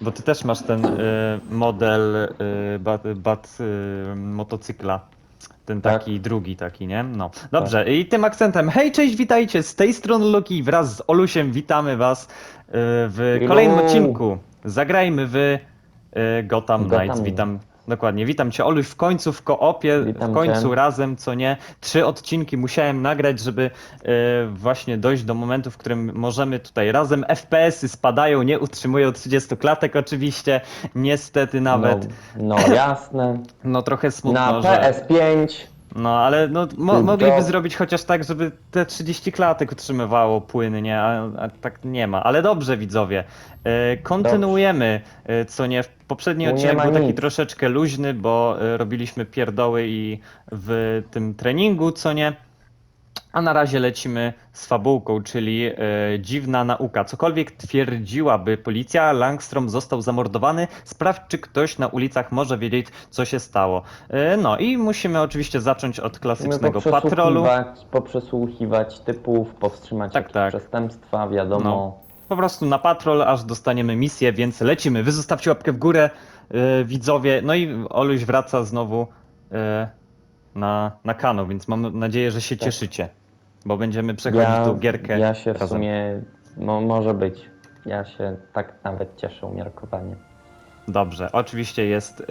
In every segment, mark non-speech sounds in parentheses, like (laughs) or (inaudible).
Bo ty też masz ten y, model y, bat, bat y, motocykla. Ten Tak. taki drugi taki, nie? No. Dobrze, i tym akcentem. Hej, cześć, witajcie! Z tej strony Luki wraz z Olusiem witamy was y, w Hello. kolejnym odcinku. Zagrajmy w y, Gotham Gotham Knights. Witam. Dokładnie, witam cię Oluś w końcu w koopie, Witam w końcu cię. razem, co nie. Trzy odcinki musiałem nagrać, żeby e, właśnie dojść do momentu, w którym możemy tutaj razem. FPS-y spadają, nie utrzymują 30 klatek oczywiście, niestety nawet. No, no jasne. (laughs) No trochę smutno, Na że... PS5. No ale no, mo mogliby zrobić chociaż tak, żeby te 30 klatek utrzymywało płynnie, a, a tak nie ma. Ale dobrze widzowie, e, kontynuujemy, e, co nie, poprzedni Tu nie odcinek ma był taki nic. troszeczkę luźny, bo e, robiliśmy pierdoły i w tym treningu, co nie. A na razie lecimy z fabułką, czyli e, dziwna nauka. Cokolwiek twierdziłaby policja, Langstrom został zamordowany. Sprawdź, czy ktoś na ulicach może wiedzieć, co się stało. E, no i musimy oczywiście zacząć od Musimy klasycznego patrolu. poprzesłuchiwać, poprzesłuchiwać typów, powstrzymać Tak, jakieś tak. przestępstwa, wiadomo. No. Po prostu na patrol, aż dostaniemy misję, więc lecimy. Wy zostawcie łapkę w górę, e, widzowie. No i Oluś wraca znowu e, na, na kanał, więc mam nadzieję, że się Tak. cieszycie. Bo będziemy przechodzić ja, tą gierkę ja się w razem. sumie, mo, może być. Ja się tak nawet cieszę umiarkowanie. Dobrze, oczywiście jest, yy,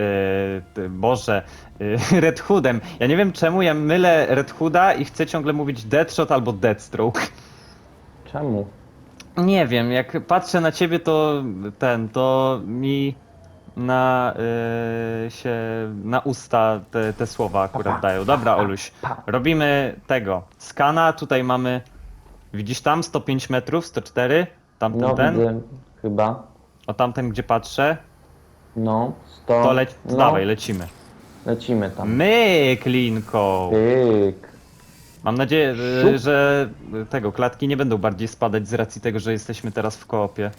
ty- Boże, yy, (laughs) Red Hoodem. Ja nie wiem czemu ja mylę Red Hooda i chcę ciągle mówić Deadshot albo Deathstroke. Czemu? Nie wiem, jak patrzę na ciebie to ten, to mi na yy, się, na usta te, te słowa akurat dają. Dobra, Oluś, robimy tego. Skana, tutaj mamy, widzisz tam, 105 metrów, 104, tamten No ten, widzę, chyba. o tamten gdzie patrzę, No, 100. to leć, no, dawaj, lecimy. lecimy tam. My, Klinką! Pyk. Mam nadzieję, y, Siup. że tego, klatki nie będą bardziej spadać z racji tego, że jesteśmy teraz w koopie.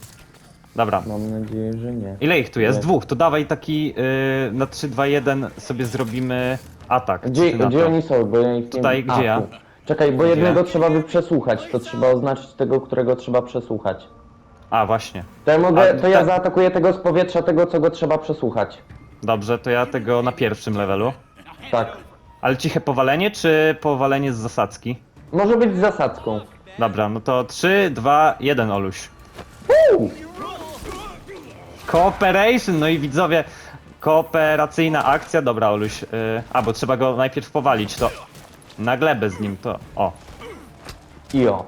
Dobra. Mam nadzieję, że nie. Ile ich tu jest? Nie. Dwóch. To dawaj taki y, na 3, 2, 1 sobie zrobimy atak. Gdzie, ty na gdzie to? oni są? Bo ja ich Tutaj, gdzie ja? tu. Czekaj, bo Gdzie? jednego trzeba by przesłuchać, to trzeba oznaczyć tego, którego trzeba przesłuchać. A, właśnie. To ja mogę, A, to ja tak. zaatakuję tego z powietrza, tego co go trzeba przesłuchać. Dobrze, to ja tego na pierwszym levelu. Tak. Ale ciche powalenie, czy powalenie z zasadzki? Może być z zasadzką. Dobra, no to 3, 2, 1, Oluś. Uuu. Cooperation, no i widzowie, kooperacyjna akcja. Dobra, Oluś. Y, a, bo trzeba go najpierw powalić, to na glebę z nim, to... O, I o.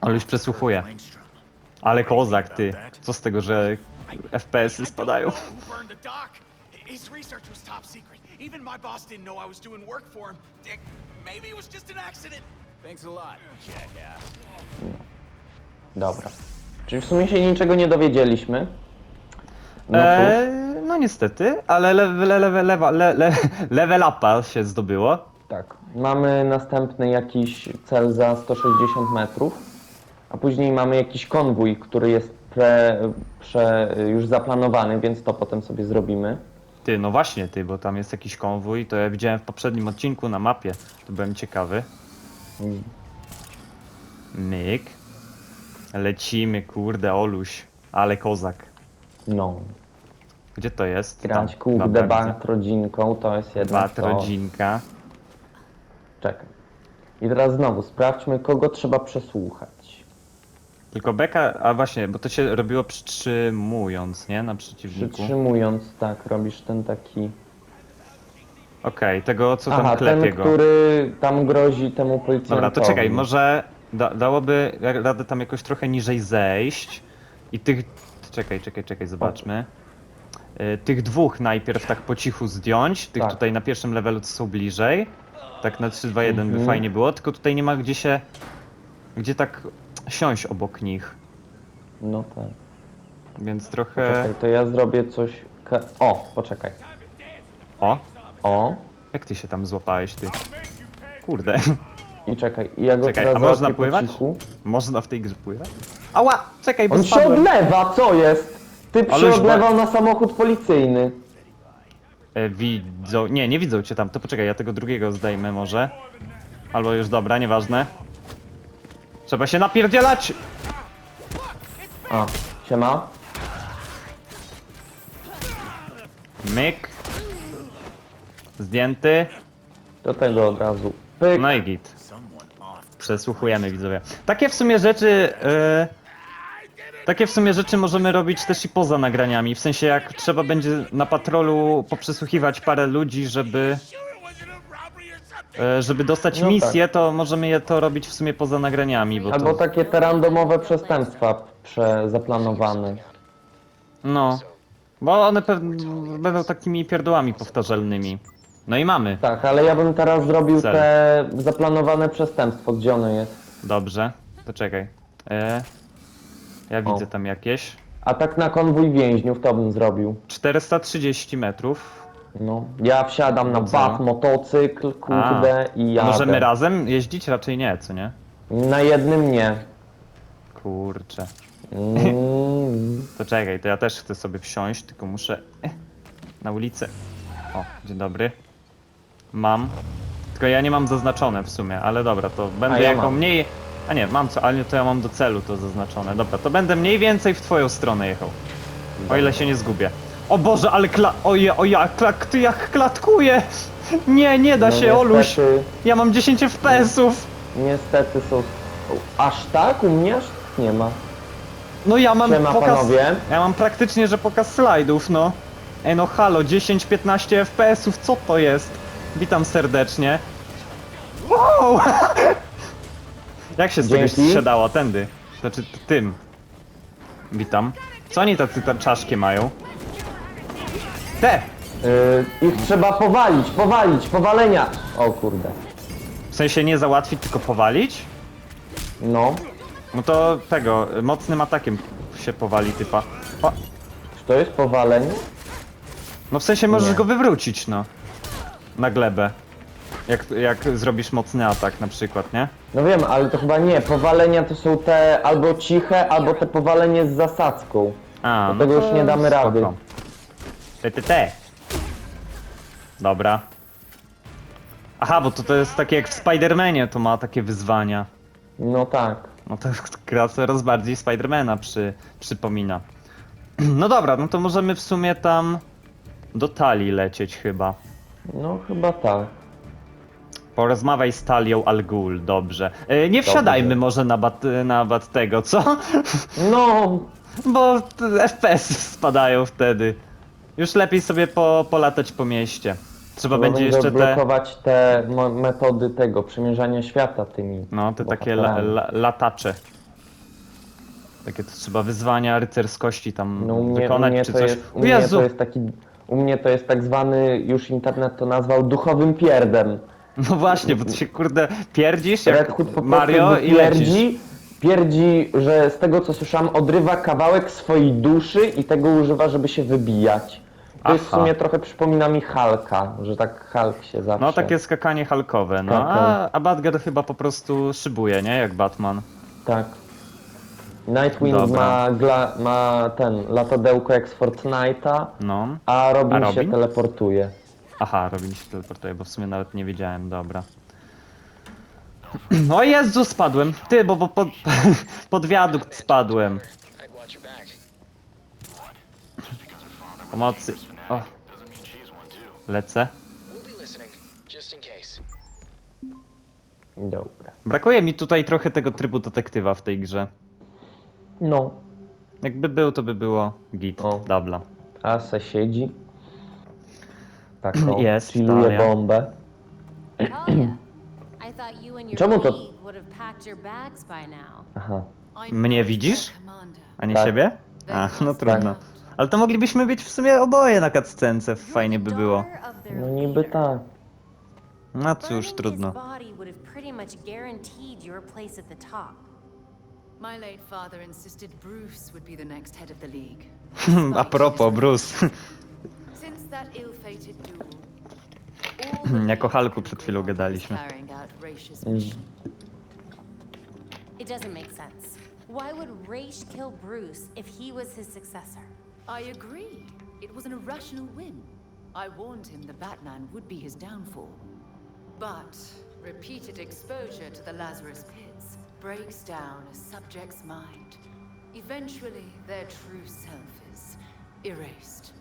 Oluś przesłuchuje. Ale kozak, ty. Co z tego, że FPS-y spadają? Who burned the dock? His research was top secret. Even my boss didn't know I was doing work for him. Dick, maybe it was just an accident. Thanks a lot, jackass. Dobra. Czyli w sumie się niczego nie dowiedzieliśmy. No Eee, no niestety, ale level, level, level, le, le, level upa się zdobyło. tak. Mamy następny jakiś cel za 160 metrów, a później mamy jakiś konwój, który jest pre, prze, już zaplanowany, więc to potem sobie zrobimy. Ty, no właśnie ty, bo tam jest jakiś konwój, to ja widziałem w poprzednim odcinku na mapie, to byłem ciekawy. Mm. Myk. Lecimy, kurde, Oluś, ale kozak. No. Gdzie to jest? Grać kurde bat rodzinką to jest jednak Bat, rodzinka. Czekaj. I teraz znowu sprawdźmy, kogo trzeba przesłuchać. Tylko beka, a właśnie, bo to się robiło przytrzymując, nie? Na przeciwniku. Przytrzymując, tak, robisz ten taki. Okej, tego co tam Aha, klepie ten, go. który tam grozi temu policjantowi. Dobra, to czekaj, może da, dałoby radę tam jakoś trochę niżej zejść i tych... Czekaj, czekaj, czekaj, zobaczmy. Y, Tych dwóch najpierw tak po cichu zdjąć, tych Tak. tutaj na pierwszym levelu co są bliżej. Tak na 3, 2, 1 by Mhm. fajnie było, tylko tutaj nie ma gdzie się... Gdzie tak siąść obok nich, No tak. więc trochę... Czekaj, to ja zrobię coś. Ka- o, poczekaj. O, O. jak ty się tam złapałeś, ty? Kurde, I czekaj, i ja go Czekaj, teraz a można po pływać? cichu. można w tej grze pływać? Ała, czekaj, bo On się spadłem. odlewa, co jest? Typ Ale się już odlewał na samochód policyjny. E, widzą. Nie, nie widzą cię tam. To poczekaj, ja tego drugiego zdejmę może. Albo już dobra, nieważne. Trzeba się napierdzielać! A, siema. Myk. Zdjęty. Do tego od razu. Pyk. No i git. Przesłuchujemy widzowie. Takie w sumie rzeczy. e, takie w sumie rzeczy możemy robić też i poza nagraniami. W sensie jak trzeba będzie na patrolu poprzesłuchiwać parę ludzi, żeby. e, Żeby dostać No misję, to możemy je to robić w sumie poza nagraniami, bo Albo to. takie te randomowe przestępstwa prze zaplanowane. No. Bo one będą takimi pierdołami powtarzalnymi. No i mamy. Tak, ale ja bym teraz zrobił Cel. te zaplanowane przestępstwo. Gdzie ono jest? Dobrze. To czekaj. E, ja widzę tam jakieś. Atak na konwój więźniów to bym zrobił. 430 metrów. No. Ja wsiadam na Dobrze. bat, motocykl, kurde i jadę. Możemy razem jeździć? Raczej nie, co nie? Na jednym nie. Kurczę. Mm. (laughs) To czekaj, to ja też chcę sobie wsiąść, tylko muszę eh, na ulicę. O, dzień dobry. Mam. Tylko ja nie mam zaznaczone w sumie, ale dobra, to będę ja jako mam. mniej... A nie, mam co, ale to ja mam do celu to zaznaczone. Dobra, to będę mniej więcej w twoją stronę jechał. O ile się nie zgubię. O Boże, ale kla... Oje, o ja, klak, ty jak klatkuje! Nie, nie da No się, Oluś! niestety, Ja mam 10 FPS-ów! niestety są... Aż tak? U mnie aż tak nie ma. No ja mam Siema, pokaz... panowie. Ja mam praktycznie, że pokaz slajdów, no. Ej no halo, 10-15 FPS-ów, co to jest? Witam serdecznie. Wow! (laughs) Jak się z tego Dzięki. strzelało? Tędy. Znaczy t- tym. Witam. Co oni tacy tam czaszkie mają? Te! Yy, ich trzeba powalić, powalić, powalenia! O kurde. W sensie nie załatwić, tylko powalić? No. No to tego, mocnym atakiem się powali typa. O, Czy to jest powalenie? No w sensie możesz Nie. go wywrócić, no. Na glebę. Jak, jak zrobisz mocny atak na przykład, nie? No wiem, ale to chyba nie. Powalenia to są te albo ciche, albo te powalenie z zasadzką. A, no tego już nie damy rady. spoko. Te, te, te. Dobra. Aha, bo to, to jest takie jak w Spidermanie, to ma takie wyzwania. No tak. No to (laughs) gra coraz bardziej Spidermana przy, przypomina. (clears throat) No dobra, no to możemy w sumie tam do talii lecieć chyba. No chyba tak. Porozmawiaj z Talią Al Ghul, dobrze. E, nie wsiadajmy może na bat, na bat tego, co? No, (laughs) Bo t- FPS spadają wtedy. Już lepiej sobie po, polatać po mieście. Trzeba będzie jeszcze te, blokować te mo- metody tego przemierzania świata tymi. no, te takie la, bohaterami. la, latacze. Takie to trzeba wyzwania rycerskości tam No u mnie, u wykonać mnie czy to coś. jest, u O mnie Jezu! to jest taki, u mnie to jest tak zwany, już internet to nazwał duchowym pierdem. (laughs) No właśnie, bo ty się kurde pierdzisz jak Red Hood po Mario prostu i lecisz. pierdzi, pierdzi, że z tego co słyszałem odrywa kawałek swojej duszy i tego używa, żeby się wybijać. To jest w Aha. sumie trochę przypomina mi Halka, że tak Hulk się zawsze... No takie skakanie halkowe, no. Skaka. A, a Badger chyba po prostu szybuje, nie? Jak Batman. Tak. Nightwing Dobra. ma, gla, ma ten latadełko jak z Fortnite'a, No. a Robin, A Robin? się teleportuje. Aha, Robin się teleportuje, bo w sumie nawet nie wiedziałem, dobra. (clears throat) O Jezu, spadłem. Ty, bo, bo pod, (laughs) pod wiadukt spadłem. Pomocy. O. Lecę. Dobra. Brakuje mi tutaj trochę tego trybu detektywa w tej grze. No, Jakby był, to by było git, O. dabla. a se siedzi. Tak (clears throat) o, Jest, chilluje Talia. bombę. Oh yeah. I thought you and your Czemu to- colleague would have packed your bags by now. Aha. Mnie widzisz? A nie Tak. siebie? A, no trudno. Ale to moglibyśmy być w sumie oboje na cutscence, fajnie by było. No niby tak. No cóż, trudno. His body would have pretty much guaranteed your place at the top. My late father insisted Bruce would be the next head of the league. (laughs) A propos, Bruce. (clears throat) Jako League Hulku przed chwilą gadaliśmy. carrying out Raish's Mm. mission. It doesn't make sense. Why would Raish kill Bruce if he was his successor? I agree. It was an irrational whim. I warned him the Batman would be his downfall. But repeated exposure to the Lazarus pits breaks down a subject's mind. Eventually, their true self is erased.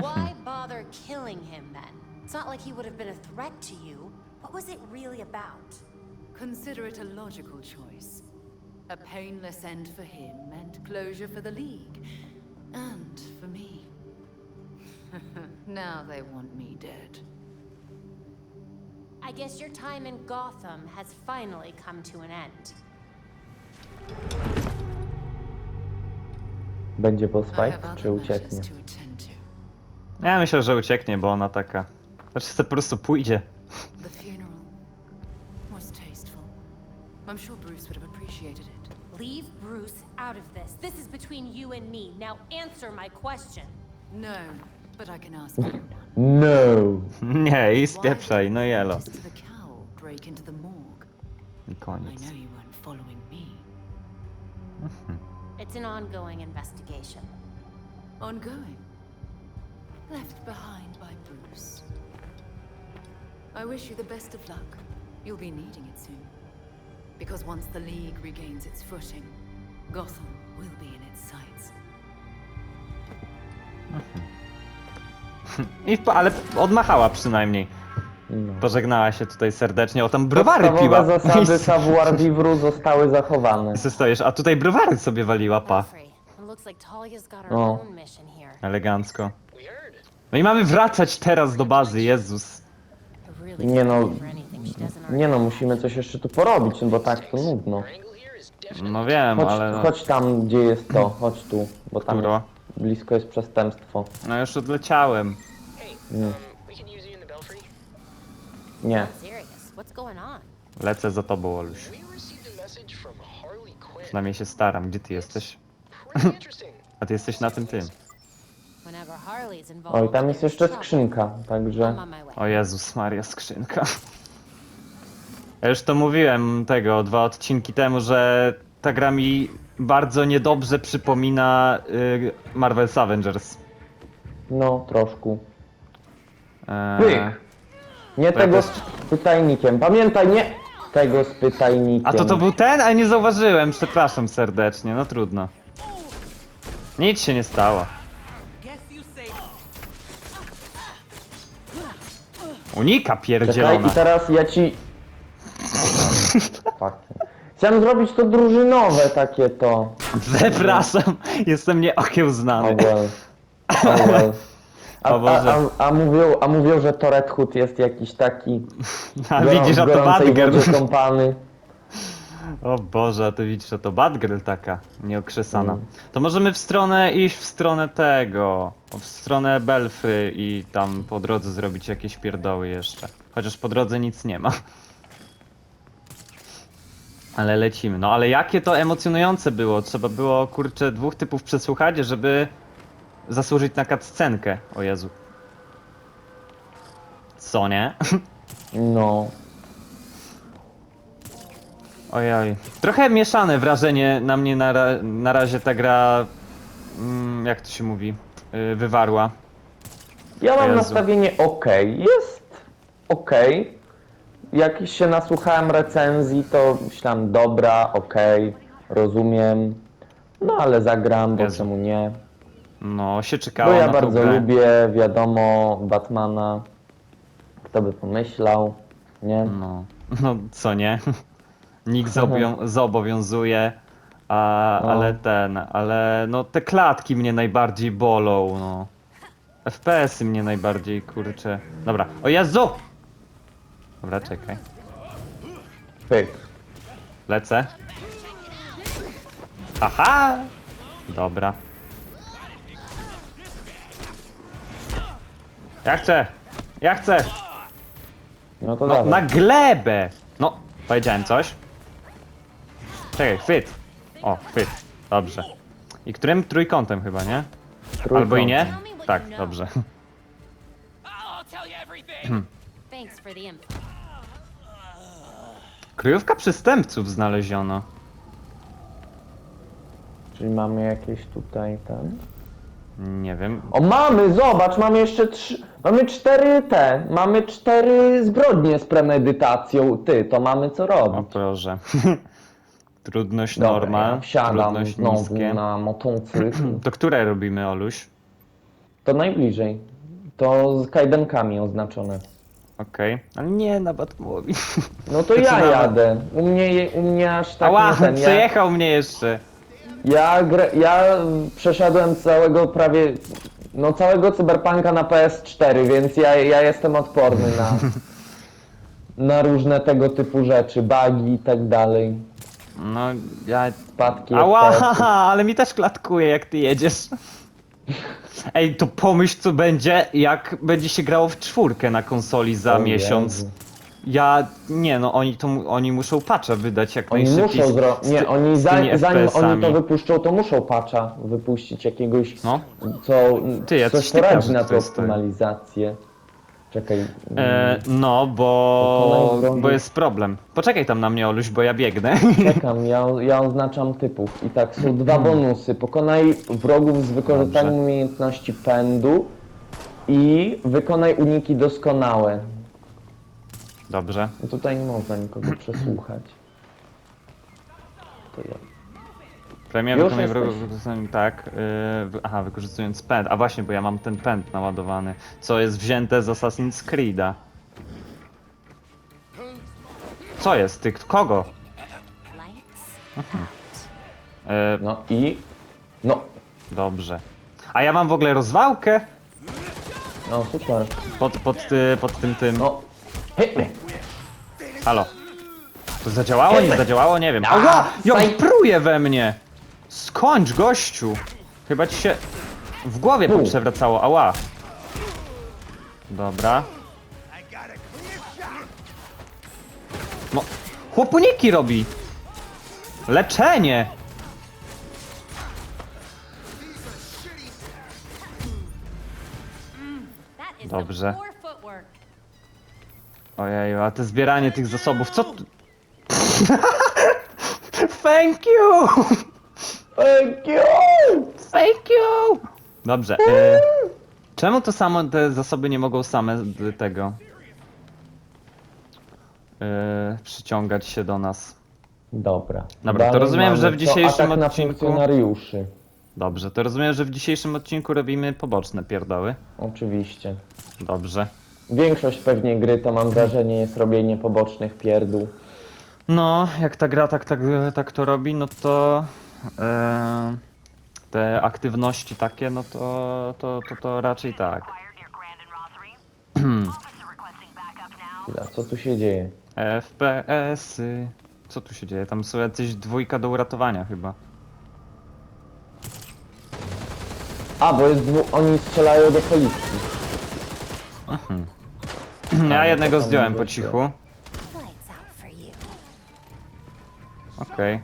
Why (laughs) bother killing him then? It's not like he would have been a threat to you. What was it really about? Consider it a logical choice. A painless end for him and closure for the League. And for me. (laughs) now they want me dead. I guess your time in Gotham has finally come to an end. Będzie boss I have fight, other czy matters ucieknie? Ja myślę, że ucieknie, bo ona taka... Znaczy, se po prostu pójdzie. The funeral was tasteful. I'm sure Bruce would have appreciated it. Leave Bruce out of this. This is between you and me. Now answer my question. No, but I can ask you. No! (laughs) Nie, i Why spieprzaj, did no the jelo. the cowl break into the morgue? I I koniec. know you weren't following me. It's an ongoing investigation. Ongoing. Left behind by Bruce. I wish you the best of luck. You'll be needing it soon. Because once the League regains its footing, Gotham will be in its sights. I, w- ale odmachała przynajmniej. no. Pożegnała się tutaj serdecznie. O, tam browary piła. Podstawowe zasady (laughs) savoir vivre zostały zachowane. I se stoisz, a tutaj browary sobie waliła, pa. Belfry, it looks like Talia's got her Oh. own mission here. Elegancko. No i mamy wracać teraz do bazy, Jezus. Nie no, nie no, musimy coś jeszcze tu porobić, no bo tak to nudno. No wiem, Chodź, ale no, chodź tam, gdzie jest to, chodź tu, bo tam blisko jest przestępstwo. no już odleciałem. Nie. I'm serious. What's going on? Lecę za tobą, Oluś. Przynajmniej się staram. Gdzie ty jesteś? (laughs) A ty jesteś na tym tym. Oj, tam jest jeszcze skrzynka, także... O Jezus Maria, skrzynka. Ja już to mówiłem tego dwa odcinki temu, że ta gra mi bardzo niedobrze przypomina y, Marvel's Avengers. No, troszkę. Eee, Pyk! Nie To tego też- z pytajnikiem, pamiętaj, nie tego z pytajnikiem. a to to był ten? A nie zauważyłem, przepraszam serdecznie, no trudno. Nic się nie stało. Unika Czekaj, pierdzielona. i teraz ja ci... Fuck. Chciałem zrobić to drużynowe takie to. Przepraszam, jestem nieokiełznany. Oh well. Oh (laughs) well. A, O Boże. a, a, a, mówią, a mówią, że to Red Hood jest jakiś taki (laughs) A gorą- widzisz, w a to gorącej Batgirl. wodzie kąpany. O Boże, a ty widzisz, że to Batgirl taka, nieokrzesana. Mm. To możemy w stronę iść w stronę tego, w stronę Belfry i tam po drodze zrobić jakieś pierdoły jeszcze. Chociaż po drodze nic nie ma. Ale lecimy. No ale jakie to emocjonujące było. Trzeba było, kurczę, dwóch typów przesłuchać, żeby zasłużyć na cutscenkę. O Jezu. Co nie? (laughs) No. Ojoj. Trochę mieszane wrażenie na mnie na, ra na razie ta gra, mm, jak to się mówi, yy, wywarła. Ja mam Jezu. nastawienie OK. Jest OK. Jak się nasłuchałem recenzji, to myślałem, dobra, OK, rozumiem. No ale zagram, bo Jezu. czemu nie? No, się Bo czekało ja na tą bardzo grę. lubię, wiadomo, Batmana. Kto by pomyślał, nie? No, no co nie? Nikt zobowią zobowiązuje, a, No. ale ten, ale no te klatki mnie najbardziej bolą, no. FPS-y mnie najbardziej, kurczę. Dobra, o Jezu! Dobra, czekaj. Pyk. Lecę. Aha! Dobra. Ja chcę! Ja chcę! No to No, dawaj. na glebę! No, powiedziałem coś. Czekaj, chwyt. O, chwyt. Dobrze. I którym trójkątem chyba, nie? Albo i nie? Tak, dobrze. Thanks for the info. Kryjówka przestępców znaleziono. Czyli mamy jakieś tutaj ten. Nie wiem. O, mamy, zobacz, mamy jeszcze trzy. Mamy cztery te. Mamy cztery zbrodnie z premedytacją. Ty, to mamy co O robić. proszę. (laughs) Trudność Dobra, norma, ja wsiadam trudność znowu niskie. na motocykl. (clears throat) To które robimy, Oluś? To najbliżej. To z kajdankami oznaczone. Okej, ale nie na Batmobi. (laughs) No to To ja jadę. U mnie, je- u mnie aż tak Ała, nie ten. (laughs) Ja, przejechał mnie jeszcze. ja, grę, ja przeszedłem całego prawie, no całego cyberpunka na PS4, więc ja, ja jestem odporny na, (laughs) na różne tego typu rzeczy, bugi i tak dalej. No, ja... Spadki Ała, ale mi też klatkuje jak ty jedziesz. Ej, to pomyśl co będzie, jak będzie się grało w czwórkę na konsoli za O miesiąc. Jezu. Ja, nie no, oni to, mu- oni muszą patcha wydać jak Oni najszybciej. muszą z- zrobić. z Nie, oni z za, tymi zanim oni to FPS-ami. wypuszczą, to muszą patcha wypuścić jakiegoś, No. co Ty, jacyś coś poradzi typiarze na tutaj tą stoją. optymalizację. Czekaj. E, no, bo, bo jest problem. Poczekaj tam na mnie, Oluś, bo ja biegnę. (laughs) Czekam, ja, ja oznaczam typów. I tak, są dwa bonusy. Pokonaj wrogów z wykorzystaniem Dobrze. umiejętności pędu i wykonaj uniki doskonałe. Dobrze. No Tutaj nie można nikogo przesłuchać. To ja. Premia Już wykonuje jesteś. wrogów wykorzystując tak. Yy, wy- aha, wykorzystując pęd. A właśnie, bo ja mam ten pęd naładowany. Co jest wzięte z Assassin's Creed'a. Co jest? Ty kogo? Lights Yy, No i... No, dobrze. A ja mam w ogóle rozwałkę no super. pod, pod, ty, pod tym tym. No. Hej, Halo. To zadziałało? Nie zadziałało? Nie wiem. Ała! Saj- pruje we mnie! Skończ, gościu! Chyba ci się w głowie U. poprzewracało. Ała. Dobra. No, chłopuniki robi! Leczenie! Dobrze. Ojeju, a te zbieranie tych zasobów, co tu... (laughs) Thank you! Thank you! Thank you! Dobrze. E, czemu to samo te zasoby nie mogą same z tego e, przyciągać się do nas? Dobra. Dobra, to rozumiem, mamy że w co? dzisiejszym Atak na odcinku- funkcjonariuszy. Dobrze, to rozumiem, że w dzisiejszym odcinku robimy poboczne pierdoły. Oczywiście. Dobrze. Większość pewnie gry to mam wrażenie jest robienie pobocznych pierdół. No, jak ta gra tak, tak, tak to robi, no to te aktywności takie, no to, to, to, to raczej tak. (clears throat) Chwila, Co tu się dzieje? FPS-y. Co tu się dzieje? Tam są jacyś dwójka do uratowania chyba. A, bo jest dwu... oni strzelają do policji. (clears throat) Ja no jednego zdjąłem po cichu. Okej.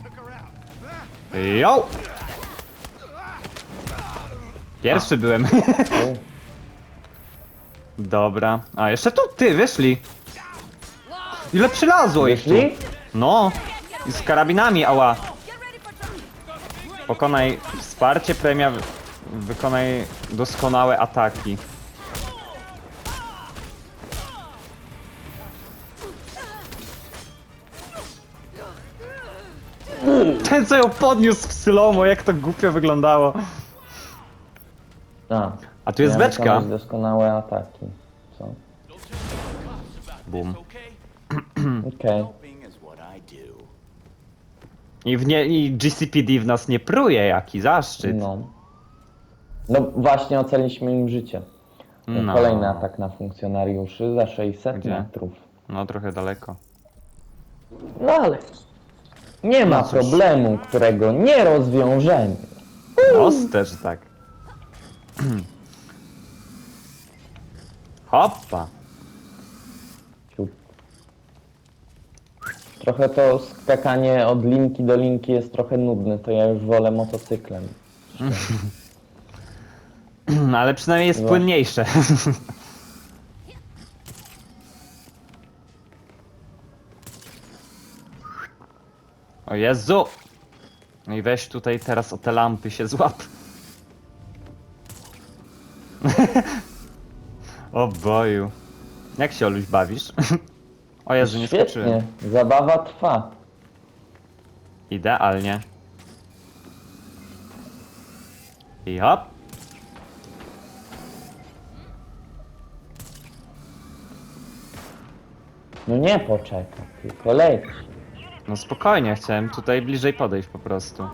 Jo! Pierwszy byłem. (laughs) Dobra. A jeszcze tu ty, wyszli. Ile przylazło ich tu? Wyszli? No. I z karabinami, ała. Pokonaj wsparcie, premia, wy- wykonaj doskonałe ataki. Ten co ją podniósł w slomo, jak to głupio wyglądało. A, A tu jest miałem beczka. tam doskonałe ataki. Co? Bum. (clears throat) Okej. Helping is what I do. I, w nie, I GCPD w nas nie pruje, jaki zaszczyt. No. No właśnie ocaliśmy im życie. No. Kolejny atak na funkcjonariuszy za 600 Gdzie? metrów. No trochę daleko. No ale nie ma No cóż. problemu, którego nie rozwiążemy. Proste, że tak. (clears throat) Hoppa. Ciup. Trochę to skakanie od linki do linki jest trochę nudne, to ja już wolę motocyklem. (clears throat) Ale przynajmniej jest No. płynniejsze. (laughs) O Jezu! No i weź tutaj teraz o te lampy się złap. (laughs) o boju. Jak się Oluś bawisz? (laughs) o Jezu, nie skoczyłem. Świetnie, zabawa trwa. Idealnie. I hop. No nie poczeka, tylko leci. No spokojnie, chciałem tutaj bliżej podejść po prostu.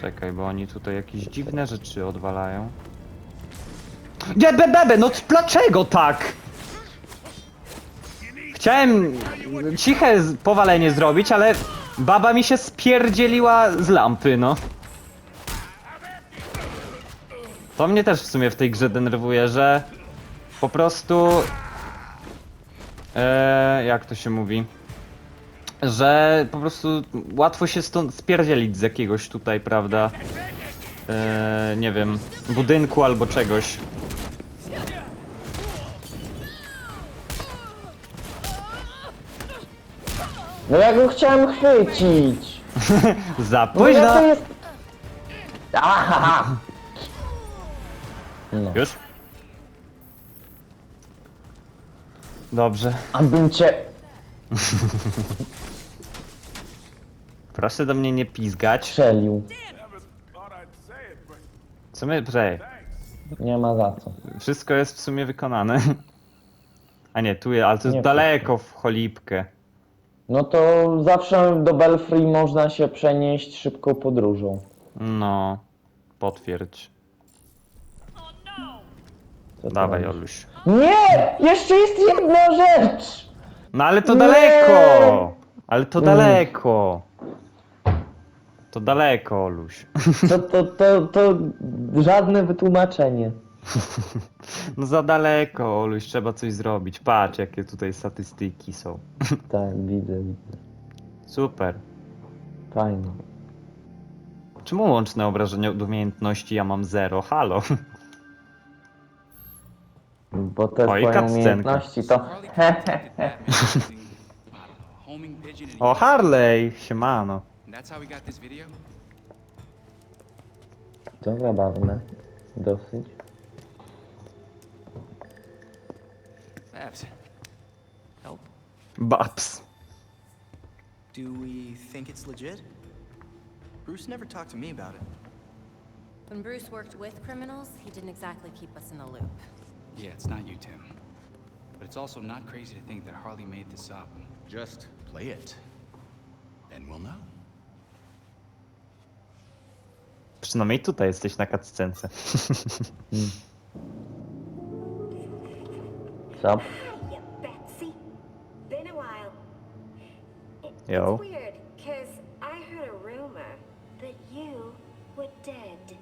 Czekaj, bo oni tutaj jakieś dziwne rzeczy odwalają. Nie, be, be, be, no dlaczego tak? Chciałem ciche powalenie zrobić, ale baba mi się spierdzieliła z lampy, no. To mnie też w sumie w tej grze denerwuje, że po prostu. E, jak to się mówi? Że po prostu łatwo się stąd spierdzielić z jakiegoś tutaj, prawda? E, nie wiem, budynku albo czegoś. No ja go chciałem chwycić. (laughs) Za No ja to późno! jest... Aha! No. Już? Dobrze. Abym cię... (laughs) Proszę do mnie nie pizgać. strzelił. Co my, przej, Nie ma za co. wszystko jest w sumie wykonane. (laughs) A nie, tu jest, ale to jest Nie daleko w cholipkę. No to zawsze do Belfry można się przenieść szybką podróżą. No, potwierdź. Co Dawaj, robisz? Oluś. Nie! Jeszcze jest jedna rzecz! No ale to Nie! daleko! Ale to Mm. daleko! To daleko, Oluś. (laughs) To, to, to, to żadne wytłumaczenie. (laughs) No za daleko, Oluś, trzeba coś zrobić. Patrz, jakie tutaj statystyki są. (laughs) Tak, widzę, widzę. Super. Fajnie. Czemu łączne obrażenia od umiejętności ja mam zero? Halo. Bo te Oj, twoje cutscenka. umiejętności to... O, Harley! Siemano. That's how we got this video? To zabawne. Dosyć. Babs. Do we think it's legit? Bruce never talked to me about it. When Bruce worked with criminals, he didn't exactly keep us in the loop. Yeah, it's not you, Tim. But it's also not crazy to think that Harley made this up. Just play it. Then we'll know. Przynajmniej tutaj jesteś na cutscence. (laughs) Co? Yeah, Betsy. Been a while. It, Yo. It's weird, because I heard a rumor that you were dead.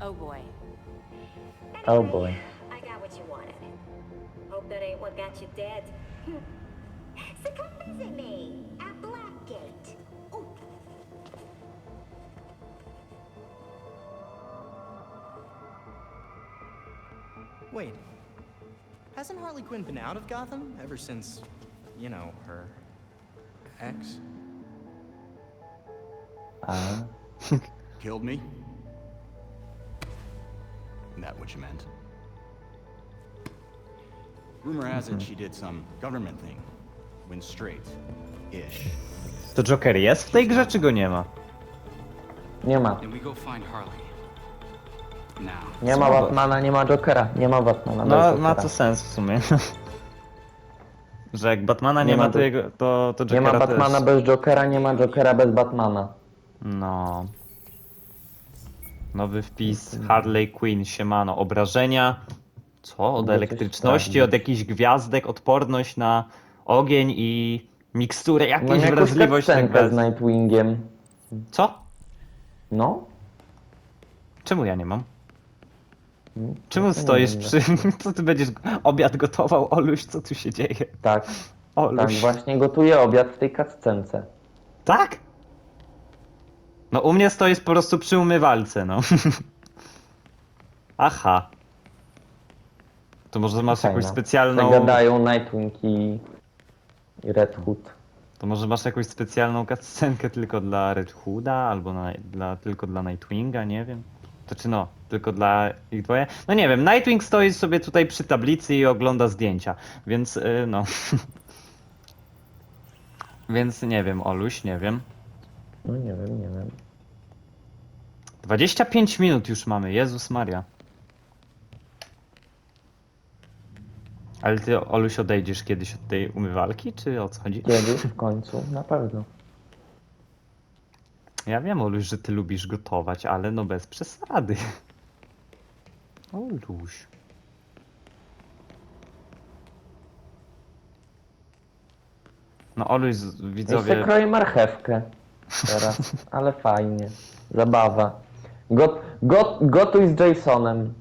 Oh boy. Oh boy. Ain't what got you dead. Hmm. so come visit me at Blackgate. Ooh. Wait, hasn't Harley Quinn been out of Gotham ever since, you know, her ex? Uh-huh. A, (laughs) Killed me? Isn't that what you meant? Rumor has it she did some government thing. Went straight. Ish. To Joker jest w tej grze, czy go nie ma? nie ma. Then we go find Harley. Now. Nie ma? Batmana, nie ma Jokera. Nie ma Batmana. No, ma to sens w sumie. (laughs) Że jak Batmana nie, Nie ma, ma to, do- jego, to, to Nie Jokera ma Batmana też. bez Jokera, nie ma Jokera bez Batmana. No. Nowy wpis Harley Quinn, siemano. Obrażenia. Co? Od coś elektryczności, od jakichś gwiazdek, odporność na ogień i miksturę, Mam jakieś jakąś wrażliwość na z gwiazd. Nightwingiem. Co? No? Czemu ja nie mam? Mm, Czemu stoisz przy... (laughs) Co ty będziesz obiad gotował, Oluś? Co tu się dzieje? Tak, tak, Oluś. właśnie gotuję obiad w tej cutscence. Tak? No u mnie stoisz po prostu przy umywalce, no. (laughs) Aha. To może masz jakąś Fajna. specjalną... Zagadają Nightwing i, i Red Hood. To może masz jakąś specjalną cutscenkę tylko dla Red Hooda, albo na, dla, tylko dla Nightwinga, nie wiem. To czy no, tylko dla ich dwoje? No nie wiem, Nightwing stoi sobie tutaj przy tablicy i ogląda zdjęcia, więc y, no. (laughs) więc nie wiem, Oluś, nie wiem. No nie wiem, nie wiem. 25 minut już mamy, Jezus Maria. Ale ty, Oluś, odejdziesz kiedyś od tej umywalki, czy o co chodzi? Kiedyś w końcu, na pewno. Ja wiem, Oluś, że ty lubisz gotować, ale no bez przesady. Oluś. No Oluś, z- sobie widzowie... kroję marchewkę teraz, (laughs) ale fajnie. Zabawa. Got, got, gotuj z Jasonem.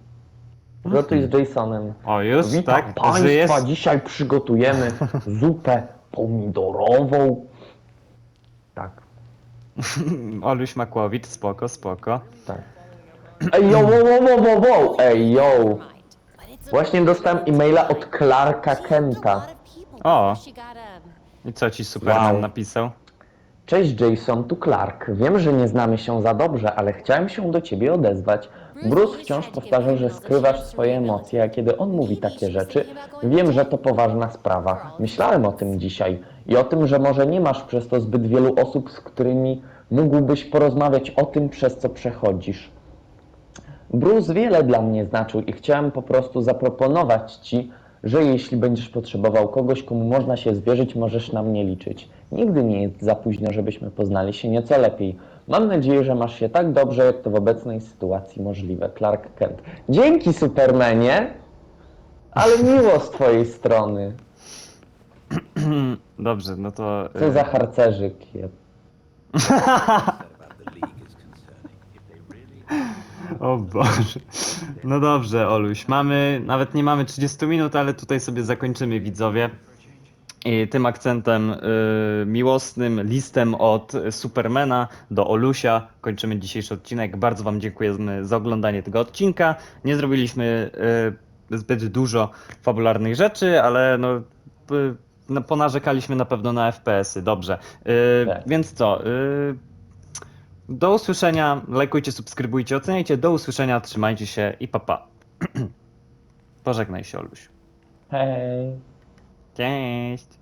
Gotuj z Jasonem. O, już, Witam tak? Państwa, Żyjesz? dzisiaj przygotujemy zupę pomidorową. Tak, (laughs) Oluś Makłowicz, spoko, spoko. tak. Ej, yo, wow, wow, wow, wow, wow. Ej, yo. Właśnie dostałem e-maila od Clarka Kenta. O. I co ci Superman Wow. napisał? Cześć Jason, tu Clark. Wiem, że nie znamy się za dobrze, ale chciałem się do ciebie odezwać. Bruce wciąż powtarza, że skrywasz swoje emocje, a kiedy on mówi takie rzeczy, wiem, że to poważna sprawa. Myślałem o tym dzisiaj i o tym, że może nie masz przez to zbyt wielu osób, z którymi mógłbyś porozmawiać o tym, przez co przechodzisz. Bruce wiele dla mnie znaczył i chciałem po prostu zaproponować Ci, że jeśli będziesz potrzebował kogoś, komu można się zwierzyć, możesz na mnie liczyć. Nigdy nie jest za późno, żebyśmy poznali się nieco lepiej. Mam nadzieję, że masz się tak dobrze, jak to w obecnej sytuacji możliwe. Clark Kent. Dzięki, Supermanie! Ale miło z Twojej strony. (clears throat) Dobrze, no to... Co y, za harcerzyk. je- (laughs) O Boże. No dobrze, Oluś. Mamy, nawet nie mamy 30 minut, ale tutaj sobie zakończymy widzowie. I tym akcentem y, miłosnym, listem od Supermana do Olusia kończymy dzisiejszy odcinek. Bardzo Wam dziękujemy za oglądanie tego odcinka. Nie zrobiliśmy y, zbyt dużo fabularnych rzeczy, ale no, y, no ponarzekaliśmy na pewno na FPS-y. Dobrze. Tak. Więc co? Do usłyszenia. Lajkujcie, subskrybujcie, oceniajcie. Do usłyszenia, trzymajcie się i papa. (clears throat) Pożegnaj się, Oluś. Hej. Cześć.